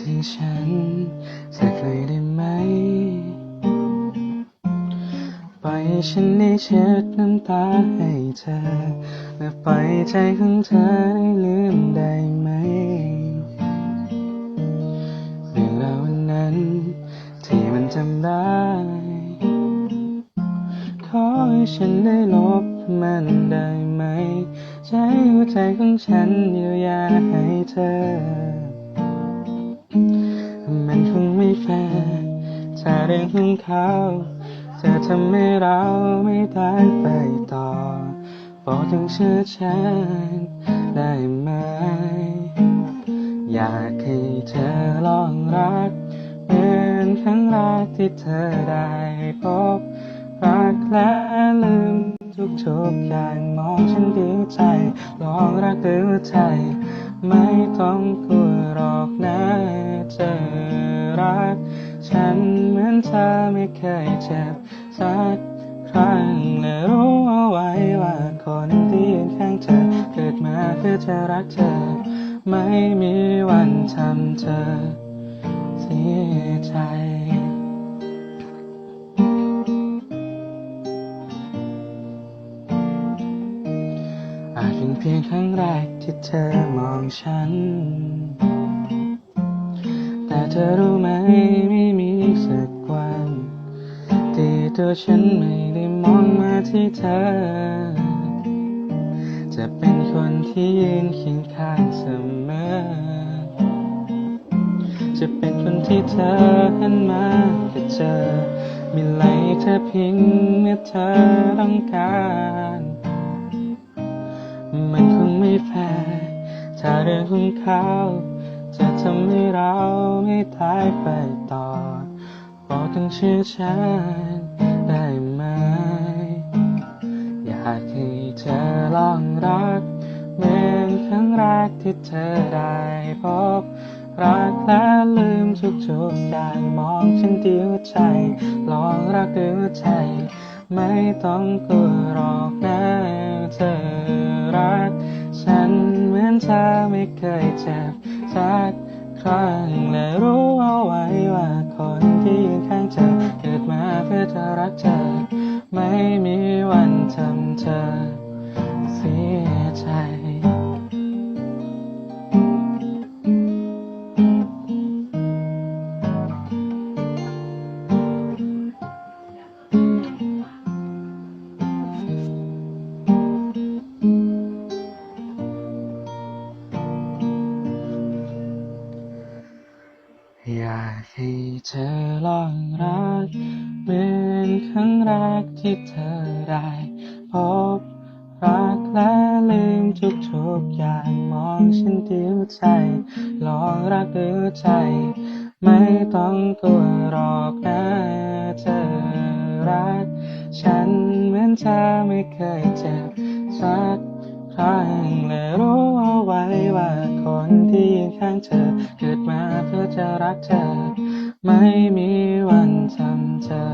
ถึงฉัน สักหน่อยได้ไหมไปฉันได้เช็ดน้ำตาให้เธอ และปล่อยใจของเธอได้ลืมได้ไหมเรื่องราวนั้น ที่มันจำได้ ขอให้ฉันได้ลบมันได้ไหม ใช้หัวใจของฉันเยียวยาให้เธอ แฟร์ถ้าเรื่องของเขาจะทำให้เราไม่ได้ไปต่อโปรดจงเชื่อฉันได้ไหม อยากให้เธอลองรัก เหมือนครั้งแรกที่เธอได้พบรักและลืมทุกทุกอย่างมองฉันดีใจ ลองรักด้วยหัวใจ ไม่ต้องกลัว หรอกนะเธอรัก ฉันเหมือนเธอไม่เคยเจ็บสักครั้งและรู้เอาไว้ว่าคนที่ยืนข้างเธอเกิดมาเพื่อจะรักเธอ ไม่มีวันทำเธอเสียใจอาจเป็นเพียงครั้งแรกที่เธอมองฉัน เธอรู้ไหมไม่มีสักวันที่ตัวฉันไม่ได้มองมาที่เธอ จะเป็นคนที่ยืนเคียงข้างเสมอ จะเป็นคนที่เธอหันมาจะเจอมีไหลเธอพียงเมื่อเธอต้องการ มันคงไม่แฟร์ถ้าเรื่องของเขา ทำให้เราไม่ตายไปต่อบอกต้องเชื่อฉันได้ไหม อยากให้เธอลองรักเหมือนครั้งแรกที่เธอได้พบรักและลืมทุกๆอย่างมองฉันที่หัวใจ ลองรักด้วยหัวใจ ไม่ต้องกลัวหรอกนะเธอรัก ฉันเหมือนเธอไม่เคยเจ็บสัก ครั้งและรู้เอาไว้ว่าคนที่ยืนข้างเธอเกิดมาเพื่อจะรักเธอ ไม่มีวันทำเธอเสียใจ อยากให้เธอลองรักเหมือนครั้งแรกที่เธอได้พบรักและลืมทุกๆอย่างมองฉันที่หัวใจ ลองรักด้วยวใจ ไม่ต้องกลัวหรอกนะเธอรัก ฉันเหมือนเธอไม่เคยเจ็บสักครั้งและรู้เอาไว้ว่า คนที่ยืนข้างเธอ เกิดมาเพื่อจะรักเธอ ไม่มีวันทำเธอ